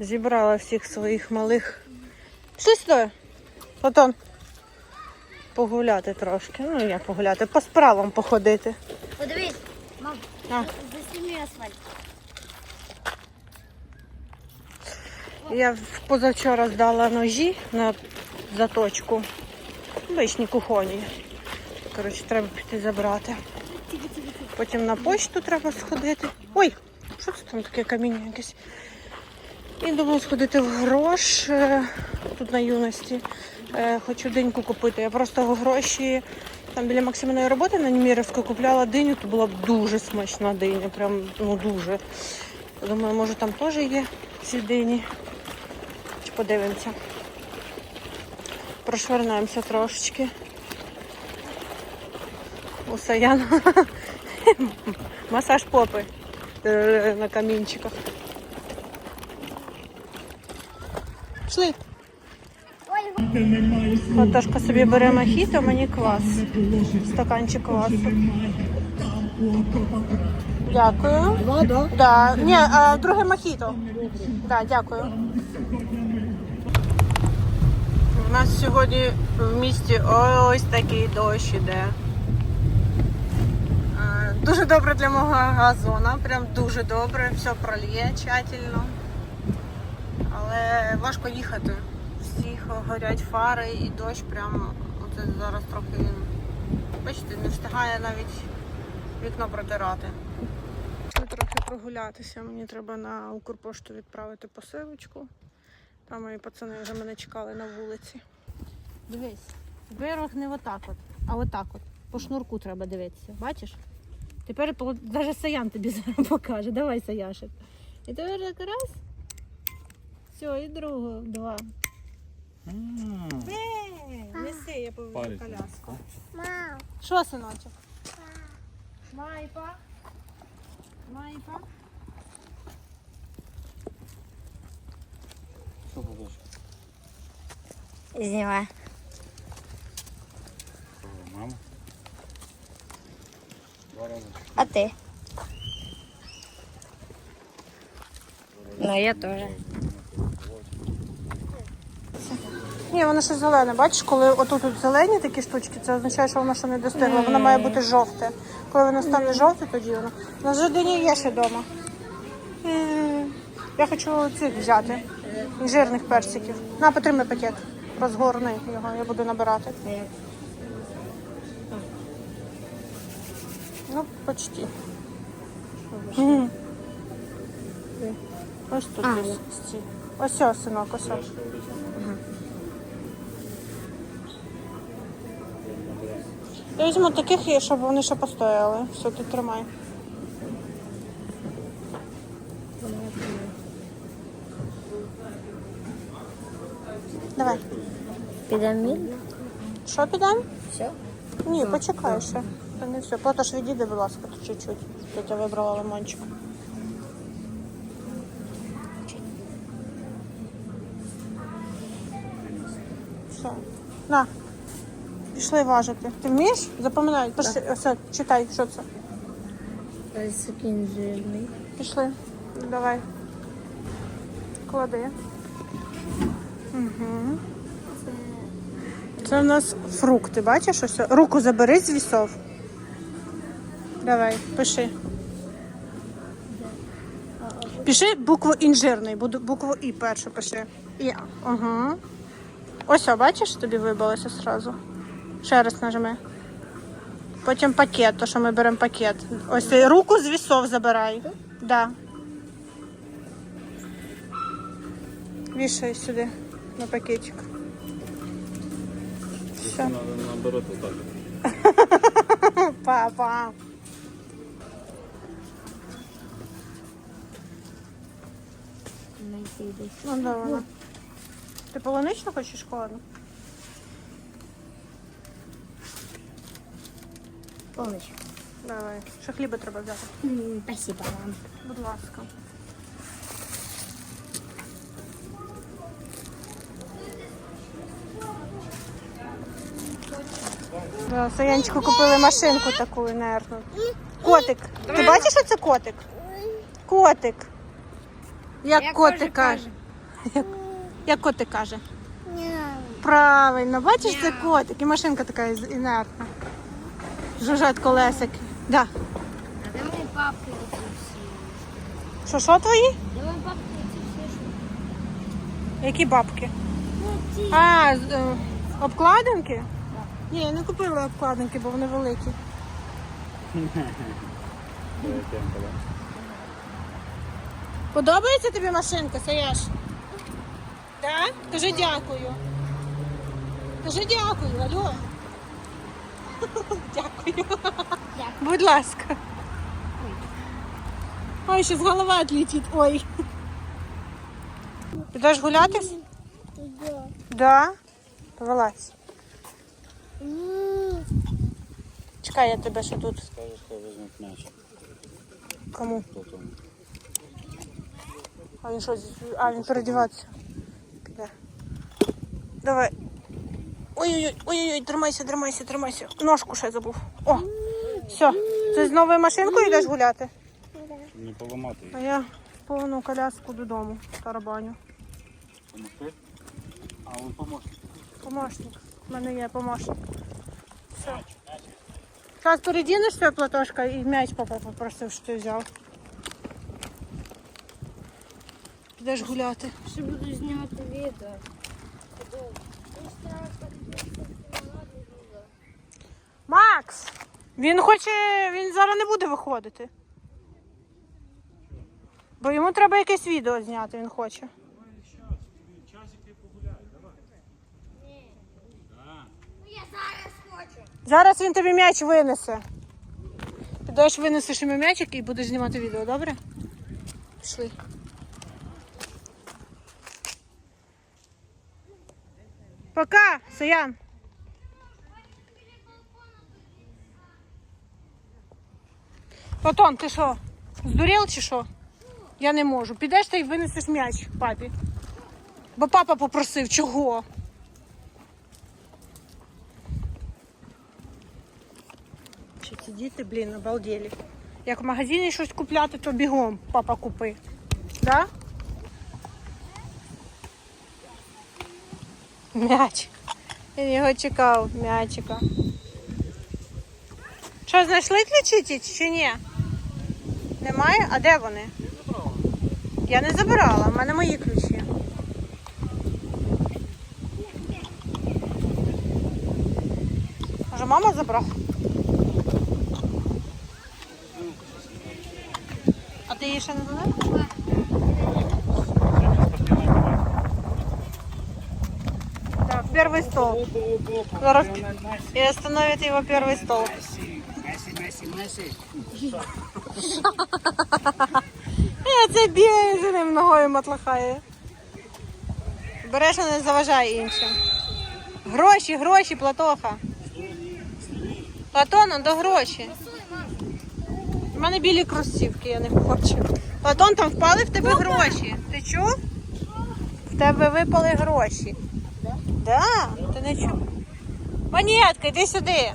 Зібрала всіх своїх малих. Пішли сюди. Платон. Погуляти трошки. Ну, як погуляти, по справам походити. Подивись, мам, А. засніми асфальт. Я позавчора здала ножі на заточку. Вишні кухоні. Коротше, треба піти забрати. Потім на почту треба сходити. Ой, що це там таке каміння якесь? І думаю сходити в грош тут на юності. Е, Хочу диньку купити. Я просто гроші там біля Максиминої роботи на Німірівську купляла диню, то була б дуже смачна диня. Прям ну дуже. Думаю, може там теж є ці дині. Подивимося. Прошвернемося трошечки. У. Масаж попи е, на камінчиках. Пішли. Оташка собі бере мохіто, мені квас. Стаканчик квасу. Дякую. Два, да? Да. Ні, а, друге мохіто. Да, дякую. У нас сьогодні в місті ось такий дощ іде. Дуже добре для мого газона, прям дуже добре, все прольє тщательно. Але важко їхати. Всіх горять фари і дощ прям оце зараз трохи. Бачите, не встигає навіть вікно протирати. Трохи прогулятися. Мені треба на Укрпошту відправити посилочку. Там мої пацани вже мене чекали на вулиці. Дивись, вирог не отак от, а отак от. По шнурку треба дивитися. Бачиш? Тепер навіть Саян тобі зараз покаже. Давай, Саяшик. І тепер так раз. Все, і другого два. Е, неси, я поведу Парить. коляску. Мам, Що, синочок? Майпа. Майпа. Що побачиш? знімай. Мама. Два рази. А ти? Ну, я теж. Ні, воно ще зелене. Бачиш, коли отут от зелені такі штучки, це означає, що воно ще не достигло. Воно має бути жовте. Коли воно стане жовте, тоді воно. На жодині є ще вдома. Я хочу цих взяти. Жирних персиків. На, потримай пакет. Розгорни його, я буду набирати. Ну, почти. Ось тут А. Ось ось, синок, ось. ось. Я візьму таких, щоб вони ще постояли. Все, ти тримай. Давай. Підемо Що підемо? Все. Ні, почекай ще. Та не все. Потож відійди, будь ласка, тут чуть-чуть. Тетя вибрала лимончик. Все. На. Пішли важити. Ти вмієш? Запам'ятай. Пішли. Все, читай, що це. Персикін жирний. Пішли. Давай. Клади. Угу. Це у нас фрукти, бачиш? Ось? Руку забери з вісов. Давай, пиши. Пиши букву інжирний, букву І першу пиши. І. Угу. Ось, бачиш, тобі вибилося одразу. Ще раз нажми. Потім пакет, то що ми беремо пакет. Ось руку з вісов забирай. Да. Вішай сюди на пакетик. Все. Треба наоборот отак. Папа. Ну давай. Ти полуничну хочеш холодно? Помощь. Давай. Ще хліба треба взяти. М, Спасибо вам. Будь ласка. Да, Саянчику купили машинку таку інертну. Котик. Ти бачиш, що це котик? Котик. Як котик каже? Як, як котик каже. Правильно, бачиш, це котик. І машинка така із- інертна. Жужжать колесики. Да. А де мої папки оці всі? Що, що твої? Де мої папки оці всі? що? Які бабки? Ну. А, з- е, обкладинки? Ні, я не купила обкладинки, бо вони великі. Подобається тобі машинка, Саяш? Так? Кажи дякую. Кажи дякую, алло. Дякую. Будь ласка. Ой, ще з голова відлетить. Ой. Підеш гуляти? Да. Да. Вилазь. М. Чекай, я тебе ще тут. Скажеш, хай візьмуть м'яч. Кому? Хто там? А він що? з- А, він передіватися. Піде. Давай. Ой-ой-ой, ой-ой, тримайся, тримайся, тримайся. Ножку ще забув. О, все. Ти з новою машинкою йдеш гуляти? Не поламати А її. я повну коляску додому тарабаню. Помогти? А, ви поможете. Помощник. У мене є помощник. Все. Зараз передінешся, Платошка, і м'яч папа попросив, що ти взяв. Підеш гуляти. Ще буду знімати відео. Макс! Він хоче, він зараз не буде виходити. Бо йому треба якесь відео зняти, він хоче. Зараз. Він тобі м'яч винесе. Підеш винесеш йому м'ячик і будеш знімати відео, добре? Пішли. Пока, Саян. Платон, ти що? Здурів чи що? Я не можу. Підеш та й винесеш м'яч папі. Бо папа попросив, чого? Чи ці діти, блін, обалдели. Як в магазині щось купляти, то бігом папа купи. Да? М'яч. Він його чекав, м'ячика. Що, знайшли ключі чи ні? Немає? А де вони? Я не забирала, в мене мої ключі. Може, мама забрала? А ти її ще не дала? Так, первый стол. Зараз и остановит его первый стол. Е, Це бігає за ним ногою матлахає. Береш, а не заважай іншим. Гроші, гроші, Платоха. Платон, до гроші. У мене білі кросівки, я не хочу. Платон, там впали в тебе гроші. Ти чув? В тебе випали гроші. Да? Ти не чув? Монетка, йди сюди.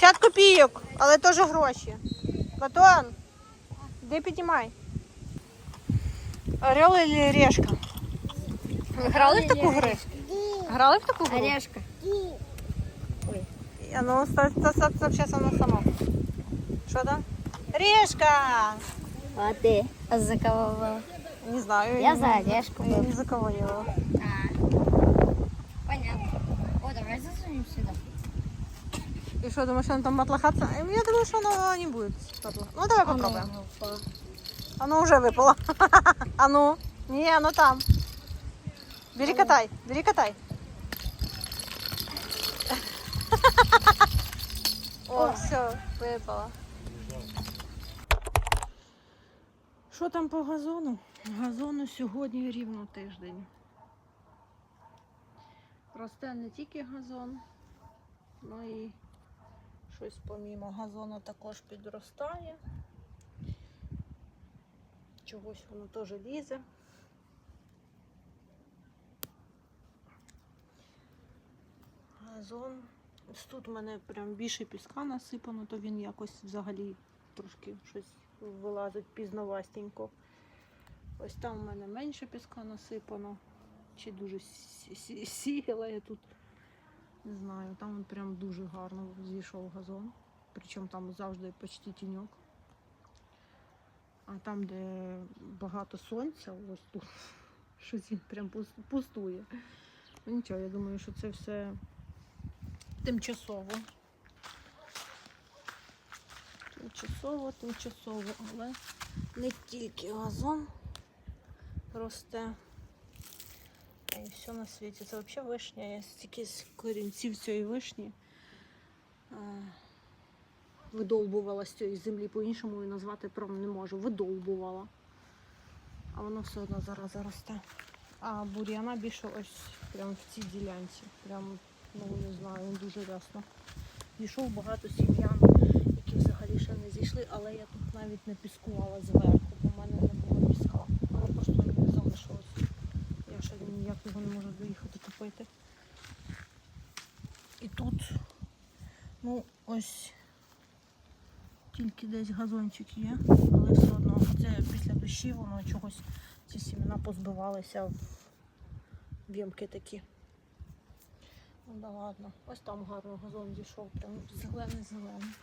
50 копійок, але теж гроші. Платон, іди піднімай. Орел или решка? Ви грали в таку гру? Грали в таку гру? Орешка. А ну, стоп, стоп, стоп, стоп, сейчас само. Что там? Решка! А ти? А за кого була? Не знаю. Я не- за орешку Я был. не за кого я была. Понятно. О, давай засунем сюда. И что, думаешь, оно там матлахаться? Э, Я думаю, что оно не будет. Ну, давай попробуем. Оно уже выпало. А ну? Не, оно там. Бери катай, бери катай. О, все, випало. Що там по газону? Газону сьогодні рівно тиждень. Росте не тільки газон, ну і щось помімо газону також підростає. Чогось воно теж лізе. Газон. Ось тут в мене прям більше піска насипано, то він якось взагалі трошки щось вилазить пізновастенько. Ось там у мене менше піска насипано. Чи дуже сі- сі- сіяла я тут. Не знаю, там он прям дуже гарно зійшов газон. Причому там завжди почти тіньок. А там, де багато сонця, ось тут щось він прям пустує. Ну нічого, я думаю, що це все тимчасово. Тимчасово, тимчасово, але не тільки газон росте. І все на світі. Це взагалі вишня. Я стільки з корінців цієї вишні видовбувала з цієї землі, по-іншому її назвати прям не можу. Видовбувала. А воно все одно зараз росте. А бур'яна більше ось прямо в цій ділянці. Прям, ну не знаю, дуже рясно. Дійшов багато сім'ян, які взагалі ще не зійшли, але я тут навіть не піскувала зверху, бо в мене не було піска. Воно просто не залишилось. Я ніяк його не можу доїхати купити. І тут, ну, ось тільки десь газончик є, але все одно це після дощів воно чогось ці сімена позбивалися в ямки такі. Ну да ладно. Ось там гарно газон дійшов, прям зелений-зелений.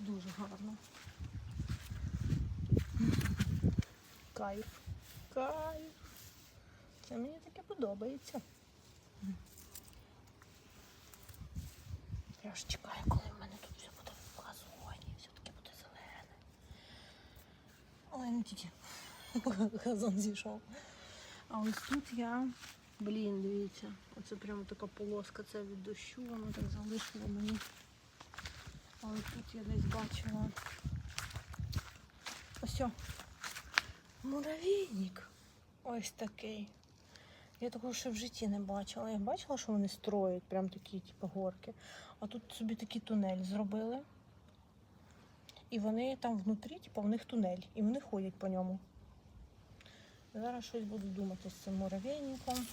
Дуже гарно. Кайф. Кайф. Це мені таке подобається. Я ж чекаю, коли в мене тут все буде в газоні, все таки буде зелене. Але не тільки газон зійшов. А ось тут я, блін, дивіться, оце прямо така полоска, це від дощу, воно так залишило мені. Але тут я десь бачила. Ось о, муравейник. Ось такий. Я такого ще в житті не бачила. Я бачила, що вони строять прям такі, типу, горки. А тут собі такий тунель зробили. І вони там внутрі, типу, в них тунель. І вони ходять по ньому. Зараз щось буду думати з цим муравейником.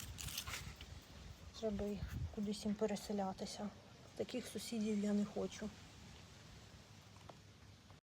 Треба й кудись їм переселятися. Таких сусідів я не хочу.